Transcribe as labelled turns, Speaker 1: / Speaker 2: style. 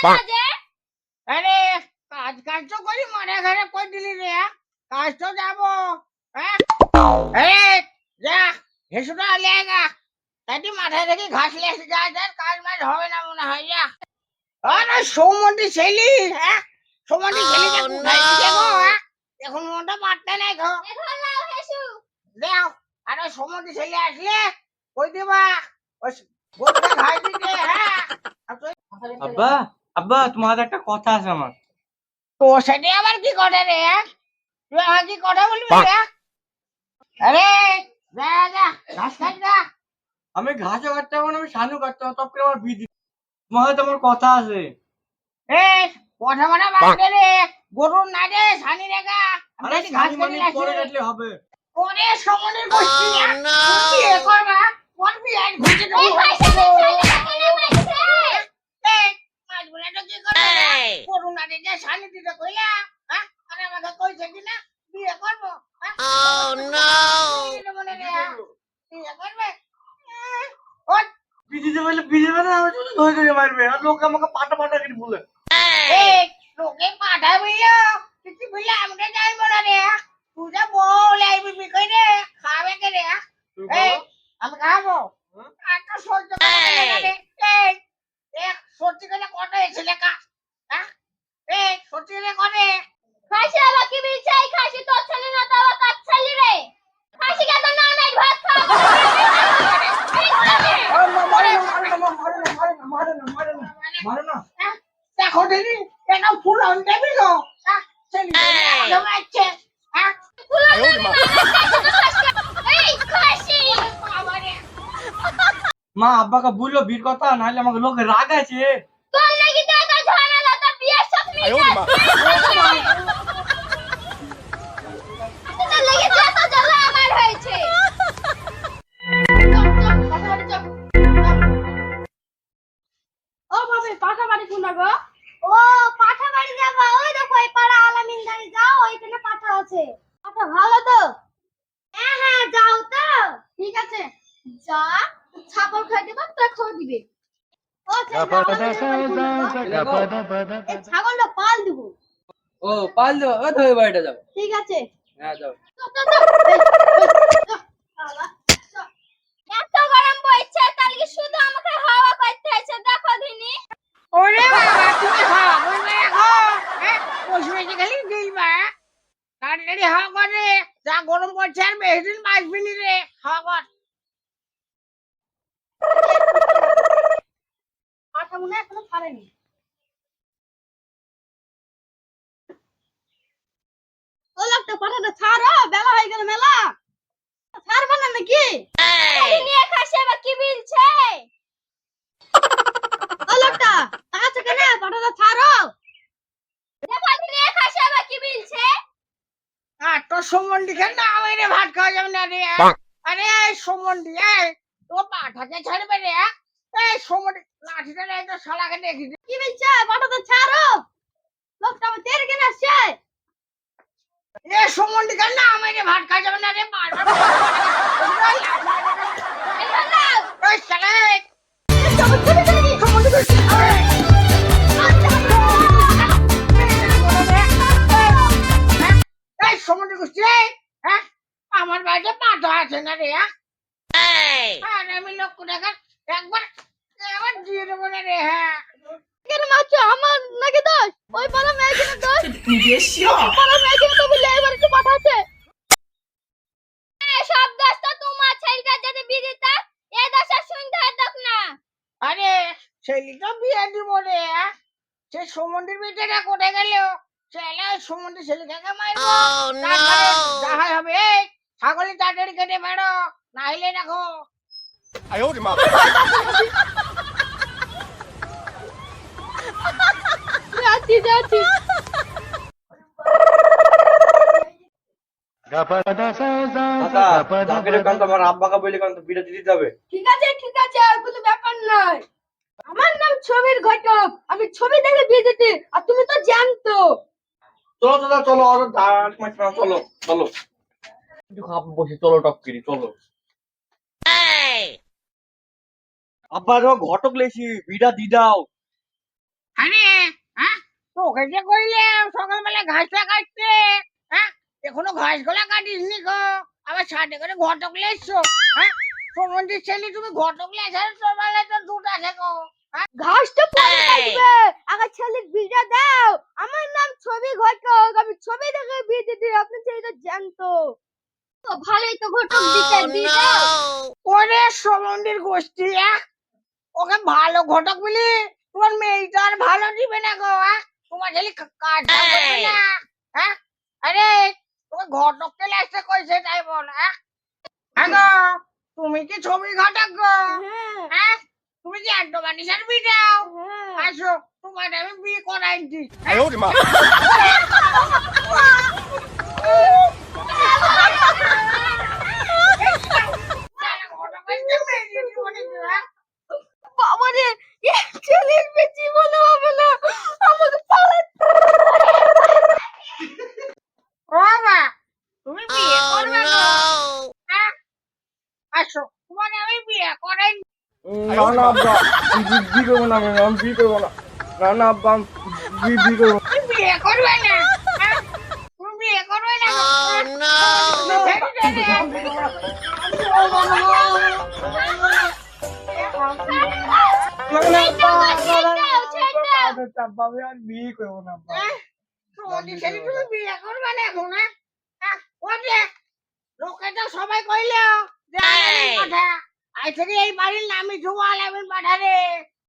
Speaker 1: কাজে
Speaker 2: আরে কাজ কাজ তো করি মনে ঘরে কই দিলি রে? কাজ তো যাব। হ্যাঁ? আরে যা হেসুটা লেগা তাই মাথায় দেখি ঘাস লেসে যায় তার কাজ মাজ হবে না মনে হয় যা। আরে সৌমন্তি ছেলি হ্যাঁ? সৌমন্তি ছেলি যে কোথায় গেছে গো হ্যাঁ? এখন মনটা পারতে নাই
Speaker 1: হেসু।
Speaker 2: দেও আরে সৌমন্তি ছেলে আসলে কই দিবা? ওই গোটা ঘাস দিতে হ্যাঁ?
Speaker 3: আব্বা আব্বা তোমার একটা কথা আছে আমার।
Speaker 2: তো সেটা আবার কি করে রে হ্যাঁ? তুই আমার কি কথা বলবি রে? আরে যা যা ঘাস খাই যা।
Speaker 3: আমি ঘাসও কাটতে পারব না আমি সানু কাটতে পারব তব আমার বিধি তোমার হাতে আমার কথা আছে।
Speaker 2: এ কথা মানে বাদ রে গরুর না রে সানি রেগা
Speaker 3: আরে
Speaker 2: ঘাস কাটি
Speaker 3: মানি পরে কাটলে হবে।
Speaker 2: ওরে সমনের তুই এ কর না করবি আর ঘুরতে
Speaker 1: এই পয়সা কেন মারছে
Speaker 2: মাছ বলে তো কি করবে না যে সানি দিতে কইলা হ্যাঁ আরে আমাকে কইছে কি না? বিয়ে করব হ্যাঁ রে হ্যাঁ? বিয়ে করবে? এ, ও
Speaker 3: বলে বিধিবে না আমার চলে ধরে ধরে মারবে আর লোক আমাকে পাটা পাটা করে বলে।
Speaker 2: এই লোকে পাঠা বইলো কিছু বললে আমাকে যাই বলা রে তুই যা বল এই রে খাবে কে রে এই আমি খাব।
Speaker 3: হুম?
Speaker 2: সহ্য করতে পারি না রে। এই এক সত্যি করে কত এসেছে কা হ্যাঁ এই সত্যি করে করে
Speaker 1: খাসি আবার কি বিলছে এই খাসি তোর ছেলে না তো আবার কাজ ছেলে রে? খাসি কে তো না নাই ভাত খাওয়া
Speaker 3: মারে না মারে না মারে না মারে না মারে না মারে না মারে না
Speaker 2: দেখো দিদি কেন ফুল অন দেবি গো হ্যাঁ ছেলে জমা আছে হ্যাঁ
Speaker 1: এই খাসি
Speaker 2: আমারে
Speaker 3: মা আব্বাকে বলল বীর কথা নাহলে আমাকে লোকে রাগ আছে
Speaker 1: তোর লাগি তো এত ঝামেলা তো যাও ওইখানে পাঠা আছে।
Speaker 4: পাখা ভালো তো?
Speaker 1: হ্যাঁ হ্যাঁ যাও তো।
Speaker 4: ঠিক আছে। যা ছাগল খাই দেবা তো খাওয়া দিবে। ও ছাগলটা পাল দিব।
Speaker 3: ও পাল দেবো। ও ধরে বাড়িটা যাব
Speaker 4: ঠিক আছে।
Speaker 3: হ্যাঁ যাও।
Speaker 1: এত গরম পড়ছে তাহলে শুধু আমাকে হাওয়া করতে হয়েছে দেখো দিনি।
Speaker 2: ওরে বাবা তুমি হাওয়া করবে এখন হ্যাঁ বসে বসে খালি দিলবা তাড়াতাড়ি হাওয়া করে। যা গরম পড়ছে আর বেশি দিন বাঁচবি নি রে। হাওয়া কর।
Speaker 4: পাখা মনে হয় এখনও ছাড়েনি। লোকটা পাঠাটা ছাড়ো বেলা হয়ে গেল মেলা। ছাড়বা না নাকি?
Speaker 1: নিয়ে খাসি আবার কি বিলছে
Speaker 4: ও লোকটা তাকাচ্ছে কেন? পাঠাটা ছাড়ো।
Speaker 1: নিয়ে খাসি আবার কি বিলছে
Speaker 2: আর তোর সম্বন্ধী খেল আমি রে ভাত খাওয়া যাবে না রে। আরে এই সম্বন্ধী এই তো পাঠাকে ছাড়বে রে। এই সম্বন্ধী লাঠিটা নেই তো শালাকে দেখি। দে।
Speaker 4: কি বলছে ছাড়ো লোকটা আমার তেরে কেন আসছে
Speaker 2: এ না আমি রে ভাত খাওয়া যাবে না রে বারবার সমুদ্র গোষ্ঠী হ্যাঁ? আমার বাড়িতে পাঠা আছে না রে হ্যাঁ? আমি লোক দেখার একবার একবার দিয়ে দেবো না রে হ্যাঁ?
Speaker 4: কেন আমার নাকি দোষ? ওই পাড়া মেয়েকে দোষ পাড়া মেয়েকে তো বলে এবার একটু পাঠাচ্ছে
Speaker 1: সব দোষ তো তোমার ছেলেটা যদি বিদিতা এ দোষ আর শুনতে হতো না
Speaker 2: আরে ছেলে তো বিয়ে দিব রে হ্যাঁ? সে সমুদ্রের ভিতরে কোথায় গেল ছেলে সমুদ্র ছেলেটাকে মারবো তারপরে হবে এই ছাগলের তাড়াতাড়ি কেটে বেড়ো নাইলে দেখো
Speaker 4: যাচ্ছি যাচ্ছি
Speaker 3: আমার আব্বাকে বলি কারণ বিটা দিতে হবে
Speaker 4: ঠিক আছে ঠিক আছে আর কোনো ব্যাপার নয় আমার নাম ছবির ঘটক। আমি ছবি দেখে বিয়ে দিতে আর তুমি তো জানতো
Speaker 3: চলো চলো চলো অত দাঁড় চলো চলো। একটু খাপ বসে চলো টপ করি চলো। আব্বা যখন ঘটক লেছি বিটা দি দাও।
Speaker 2: আরে হ্যাঁ তোকে যে কইলে সকালবেলা ঘাসটা কাটতে হ্যাঁ এখনও ঘাসগুলা কাটিস নি গো। আবার সাথে করে ঘটক লেছো হ্যাঁ সমন্দির ছেলে তুমি ঘটক লেসার তোমার তো দুধ আছে গো
Speaker 4: ঘাসটা পরে কাটবে আগে ছেলের বিটা দাও। আমার নাম ছবি ঘটক। আমি ছবি দেখে বিয়ে দিতে আপনার ছেলে তো জানতো।
Speaker 1: তো ভালোই তো ঘটক দিতে দিয়ে দাও।
Speaker 2: ওরে সমন্দির গোষ্ঠী আহ ওকে ভালো ঘটক বলি? তোমার মেয়েটা আর ভালো দিবে না গো তোমার ছেলে কা- কাজটা করবে না হ্যাঁ? আরে তোমার ঘটককে লাস্টে কইছে তাই বল হ্যাঁ হ্যাঁ গো! তুমি কি ছবি ঘটক? গো
Speaker 4: হ্যাঁ।
Speaker 2: হ্যাঁ? তুমি কি একদম মানুষের বিটাও?
Speaker 4: হ্যাঁ।
Speaker 2: আসো তোমার আমি বিয়ে করাই দি
Speaker 4: বাবারে এ ছেলের মেয়ে জীবনে হবে না আমাকে পালাতে
Speaker 2: বাবা তুমি বিয়ে করবে গো হ্যাঁ আসো তোমার আমি বিয়ে করাই
Speaker 3: না না আব্বা আমি বি- করব না আমি? আমি বিয়ে করব না? না না আব্বা আমি বি- বিয়ে করব না।
Speaker 2: তুমি বিয়ে করবে না। বিয়ে করবে না
Speaker 3: না, না, আব্বা, না, না, আব্বা, আব্বা, আমি আর বিয়ে করব না আব্বা।
Speaker 2: তুমি বিয়ে করবে না এখন হ্যাঁ? হ্যাঁ, লোকে তো সবাই কইল যে আলামিন આચરી આઈ મારી નામી જોવા લાવીને બધા રે